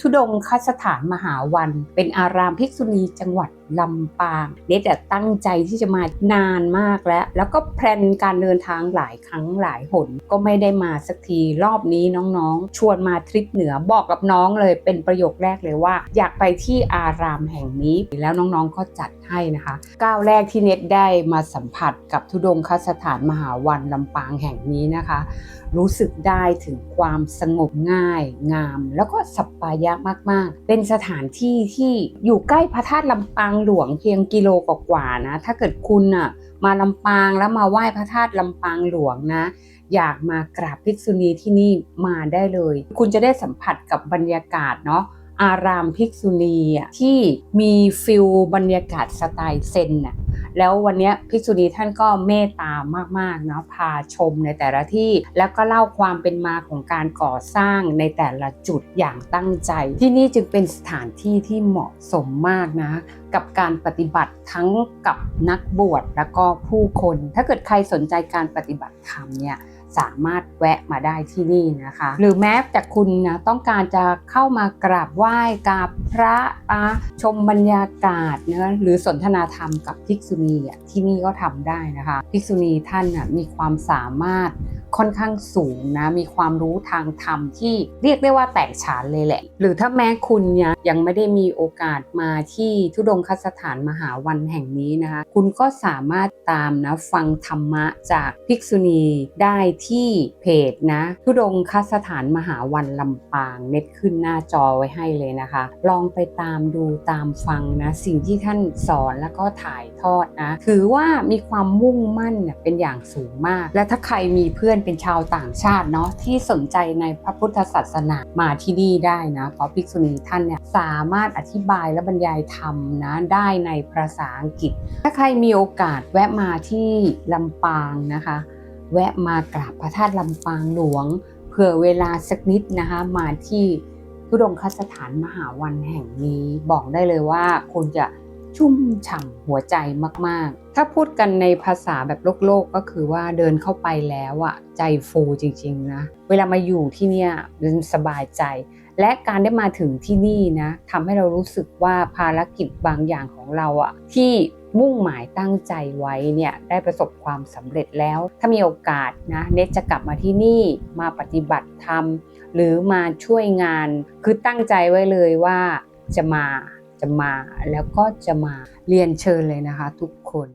ทุดงคสถานมหาวัน เป็นอารามภิกษุณีจังหวัด ลำปางเนตตั้งใจที่จะมานานมากแล้ว แล้วก็แพลนการเดินทางหลายครั้งหลายหน ก็ไม่ได้มาสักทีรอบนี้น้องๆ ชวนมาทริปเหนือบอกกับน้องเลยเป็นประโยคแรกเลยว่า อยากไปที่อารามแห่งนี้แล้วน้องๆก็จัดให้นะคะก้าวแรกที่เน็ตได้มาสัมผัสกับธุดงคสถานมหาวันลำปางแห่งนี้นะคะ รู้สึกได้ถึงความสงบง่าย งาม แล้วก็สัปปายะมากๆ เป็นสถานที่ที่อยู่ใกล้พระธาตุลำปางหลวงเพียงกิโลกว่าๆนะ ถ้าเกิดคุณอะมาลำปางแล้วมาไหว้พระธาตุลำปางหลวงนะ อยากมากราบภิกษุณีที่นี่มาได้เลย คุณจะได้สัมผัสกับบรรยากาศเนาะอารามภิกษุณีที่มีฟิลบรรยากาศสไตล์เซนน่ะ แล้ววันนี้ภิกษุณีท่านก็เมตตามากๆเนาะพาชมในแต่ละที่แล้วก็เล่าความเป็นมาของการก่อสร้างในแต่ละจุดอย่างตั้งใจ ที่นี่จึงเป็นสถานที่ที่เหมาะสมมากนะ กับการปฏิบัติทั้งกับนักบวชแล้วก็ผู้คน ถ้าเกิดใครสนใจการปฏิบัติธรรมเนี่ย สามารถแวะมาได้ที่นี่นะคะ หรือแม้แต่คุณนะต้องการจะเข้ามากราบไหว้กราบพระะชมบรรยากาศนะหรือสนทนาธรรมกับภิกษุณีที่นี่ก็ทำได้นะคะ ภิกษุณีท่านนะมีความสามารถ ค่อนข้างสูงนะ มีความรู้ทางธรรมที่เรียกได้ว่าแตกฉานเลยแหละ หรือถ้าแม้คุณยยังไม่ได้มีโอกาสมาที่ทุดงคสถานมหาวันแห่งนี้นะคะ คุณก็สามารถตามนะฟังธรรมะจากภิกษุณีได้ที่เพจนะทุดงคสถานมหาวันลำปางเน็ตขึ้นหน้าจอไว้ให้เลยนะคะ ลองไปตามดูตามฟังนะ สิ่งที่ท่านสอนแล้วก็ถ่ายทอดนะ ถือว่ามีความมุ่งมั่นเป็นอย่างสูงมาก และถ้าใครมีเพื่อนเป็นชาวต่างชาติเนาะที่สนใจในพระพุทธศาสนามาที่นี่ได้นะเพราะภิกษุณีท่านเนี่ยสามารถอธิบายและบรรยายธรรมนะได้ในภาษาอังกฤษ ถ้าใครมีโอกาสแวะมาที่ลำปางนะคะ แวะมากราบพระธาตุลำปางหลวงเผื่อเวลาสักนิดนะคะมาที่ทุดงคสถานมหาวันแห่งนี้บอกได้เลยว่าคุณจะ ชุ่มฉ่ำหัวใจมาก ๆ ถ้าพูดกันในภาษาแบบโลกโลกก็คือว่าเดินเข้าไปแล้วอะใจฟูจริง ๆ นะ เวลามาอยู่ที่เนี่ยมันสบายใจ และการได้มาถึงที่นี่นะทำให้เรารู้สึกว่าภารกิจบางอย่างของเราอะที่มุ่งหมายตั้งใจไว้เนี่ยได้ประสบความสำเร็จแล้ว ถ้ามีโอกาสนะเนตจะกลับมาที่นี่มาปฏิบัติธรรม หรือมาช่วยงาน คือตั้งใจไว้เลยว่าจะมา จะมาแล้วก็จะมาเรียนเชิญเลยนะคะทุกคน